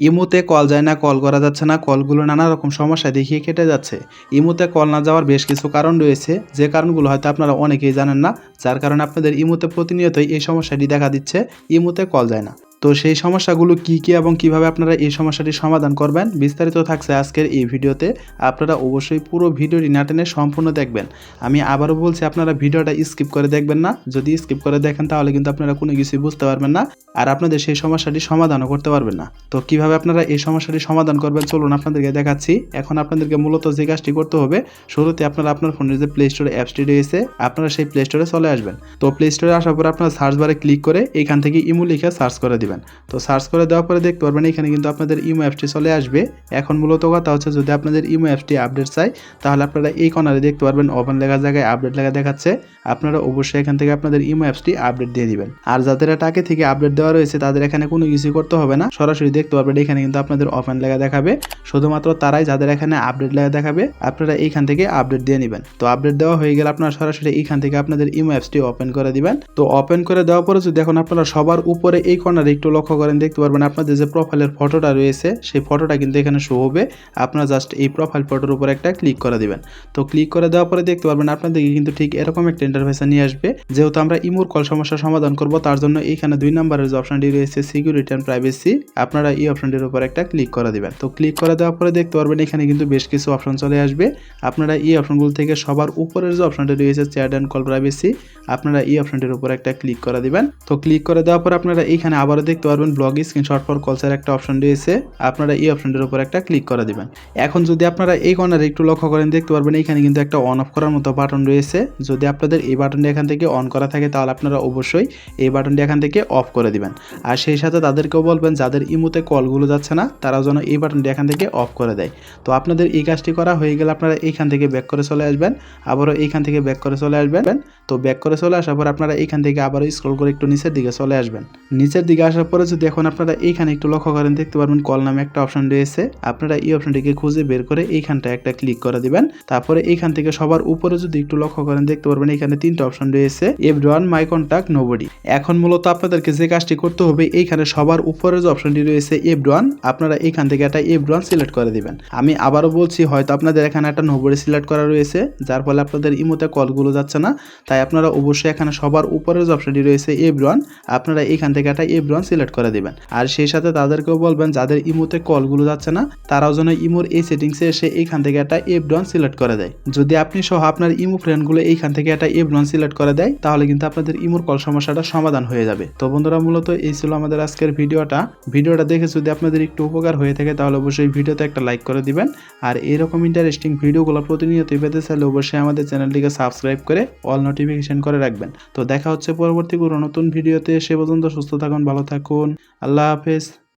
ইমুতে কল যায় না, কল করা যাচ্ছে না, কলগুলো নানা রকম সমস্যা দেখিয়ে কেটে যাচ্ছে। ইমুতে কল না যাওয়ার বেশ কিছু কারণ রয়েছে, যে কারণগুলো হয়তো আপনারা অনেকেই জানেন না, যার কারণে আপনাদের ইমুতে প্রতিনিয়তই এই সমস্যাটি দেখা দিচ্ছে, ইমুতে কল যায় না। তো সেই সমস্যাগুলো কি কি এবং কীভাবে আপনারা এই সমস্যাটি সমাধান করবেন বিস্তারিত থাকছে আজকের এই ভিডিওতে। আপনারা অবশ্যই পুরো ভিডিওটি না টেনে সম্পূর্ণ দেখবেন। আমি আবারও বলছি, আপনারা ভিডিওটা স্কিপ করে দেখবেন না। যদি স্কিপ করে দেখেন, তাহলে কিন্তু আপনারা কোনো কিছুই বুঝতে পারবেন না আর আপনাদের সেই সমস্যাটি সমাধানও করতে পারবেন না। তো কীভাবে আপনারা এই সমস্যাটি সমাধান করবেন, চলুন আপনাদেরকে দেখাচ্ছি। এখন আপনাদেরকে মূলত যে কাজটি করতে হবে, শুরুতে আপনারা আপনার ফোনের যে প্লে স্টোরে অ্যাপসটি রয়েছে, আপনারা সেই প্লে স্টোরে চলে আসবেন। তো প্লে স্টোরে আসার পর আপনারা সার্চ বারে ক্লিক করে এখান থেকে ইমো লিখে সার্চ করে দিবেন। তো সার্চ করে দেওয়ার পরে দেখতে পারবেন, এখানে কিন্তু আপনাদের ইমো অ্যাপসটি চলে আসবে। এখন মূলত কথা হচ্ছে, যদি আপনাদের ইমো অ্যাপসটি আপডেট চাই, তাহলে আপনারা এই কর্নারে দেখতে পারবেন ওপেন লেখার জায়গায় আপডেট লেখা দেখাচ্ছে। আপনারা অবশ্যই এখান থেকে আপনাদের ইমো অ্যাপসটি আপডেট দিয়ে দিবেন। আর যাদের আগে থেকে আপডেট দেওয়া রয়েছে, তাদের এখানে কোনো কিছু করতে হবে না। সরাসরি দেখতে পারবেন, এখানে কিন্তু আপনাদের ওপেন লেখা দেখাবে। শুধুমাত্র তারাই যাদের এখানে আপডেট লেখা দেখাবে, আপনারা এইখান থেকে আপডেট দিয়ে নেবেন। তো আপডেট দেওয়া হয়ে গেলে আপনারা সরাসরি এইখান থেকে আপনাদের ইমো অ্যাপসটি ওপেন করে দিবেন। তো ওপেন করে দেওয়ার পরে যদি এখন আপনারা সবার উপরে এই কর্নারে একটু লক্ষ্য করেন, দেখতে পারবেন আপনাদের যে প্রোফাইলের ফটোটা রয়েছে, সেই ফটোটা কিন্তু এখানে শো হবে। আপনারা জাস্ট এই প্রোফাইল ফটোর উপর একটা ক্লিক করে দিবেন। তো ক্লিক করে দেওয়ার পরে দেখতে পারবেন আপনাদেরকে কিন্তু ঠিক এরকম একটা ইন্টারফেসে নিয়ে আসবে। যেহেতু আমরা ইমোর কল সমস্যার সমাধান করব, তার জন্য এইখানে দুই নম্বরের যে অপশনটি রয়েছে সিকিউরিটি অ্যান্ড প্রাইভেসি আপনারা এই অপশনটির উপর একটা ক্লিক করে দিবেন। তো ক্লিক করে দেওয়ার পরে দেখতে পারবেন এখানে কিন্তু বেশ কিছু অপশন চলে আসবে। আপনারা এই অপশনগুলো থেকে সবার উপরের যে অপশনটি রয়েছে চ্যাট অ্যান্ড কল প্রাইভেসি আপনারা এই অপশনটির উপর একটা ক্লিক করে দিবেন। তো ক্লিক করে দেওয়ার পর আপনারা এইখানে আবারও দেখতে পারবেন ব্লগ স্ক্রিনশট ফর কলসের একটা অপশন রয়েছে। আপনারা এই অপশনটির উপর একটা ক্লিক করে দিবেন। এখন যদি আপনারা এই কর্নারে একটু লক্ষ্য করেন, দেখতে পারবেন এখানে কিন্তু একটা অন অফ করার মতো বাটন রয়েছে। যদি আপনাদের এই বাটনটি এখান থেকে অন করা থাকে, তাহলে আপনারা অবশ্যই এই বাটনটি এখান থেকে অফ করে দিবেন। আর সেই সাথে তাদেরকেও বলবেন, যাদের ইমোতে কলগুলো যাচ্ছে না, তারাও যেন এই বাটনটি এখান থেকে অফ করে দেয়। তো আপনাদের এই কাজটি করা হয়ে গেলে আপনারা এইখান থেকে ব্যাক করে চলে আসবেন, আবারও এইখান থেকে ব্যাক করে চলে আসবেন। তো ব্যাক করে চলে আসার পর আপনারা এইখান থেকে আবারও স্ক্রল করে একটু নিচের দিকে চলে আসবেন। নিচের দিকে আসার পরে যদি এখন আপনারা এইখানে একটু লক্ষ্য করেন, দেখতে পারবেন কল নামে একটা অপশন রয়েছে। আপনারা এই অপশনটিকে খুঁজে বের করে এইখানটা একটা ক্লিক করে দিবেন। তারপরে এইখান থেকে সবার উপরে যদি একটু লক্ষ্য করেন, দেখতে পারবেন এখানে তিনটা অপশন রয়েছে এভরিওয়ান মাই কন্ট্যাক্ট নোবডি এখন মূলত আপনাদেরকে যে কাজটি করতে হবে, এইখানে সবার উপরে যে অপশনটি রয়েছে এভরিওয়ান আপনারা এইখান থেকে একটা এভরিওয়ান সিলেক্ট করে দিবেন। আমি আবারও বলছি, হয়তো আপনাদের এখানে একটা নোবডি সিলেক্ট করা রয়েছে, যার ফলে আপনাদের ইমোতে কলগুলো যাচ্ছে না। তাই আপনারা অবশ্যই এখানে সবার উপরে যে অপশনটি রয়েছে এভরিওয়ান আপনারা এইখান থেকে একটা এভরিওয়ান সিলেক্ট করে দিবেন। আর সেই সাথে তাদেরকেও বলবেন, যাদের ইমোতে কলগুলো যাচ্ছে না, তারাও যেন ইমোর এই সেটিংসে এসে এইখান থেকে একটা এভরিওয়ান সিলেক্ট করে দেয়। যদি আপনি সহ আপনার ইমো ফ্রেন্ডগুলো এইখান থেকে একটা এভরিওয়ান সিলেক্ট করে দেয়, তাহলে কিন্তু আপনাদের ইমোর কল সমস্যাটা সমাধান হয়ে যাবে। তো বন্ধুরা, মূলত এই ছিল আমাদের আজকের ভিডিওটা। ভিডিওটা দেখে যদি আপনাদের একটু উপকার হয়ে থাকে, তাহলে অবশ্যই ভিডিওতে একটা লাইক করে দিবেন। আর এরকম ইন্টারেস্টিং ভিডিওগুলো প্রতিনিয়তই পেতে চাইলে অবশ্যই আমাদের চ্যানেলটিকে সাবস্ক্রাইব করে অল নোটিফিকেশন করে রাখবেন। তো দেখা হচ্ছে পরবর্তী কোনো নতুন ভিডিওতে, সে পর্যন্ত সুস্থ থাকুন, ভালো থাকুন। আল্লাহ হাফেজ।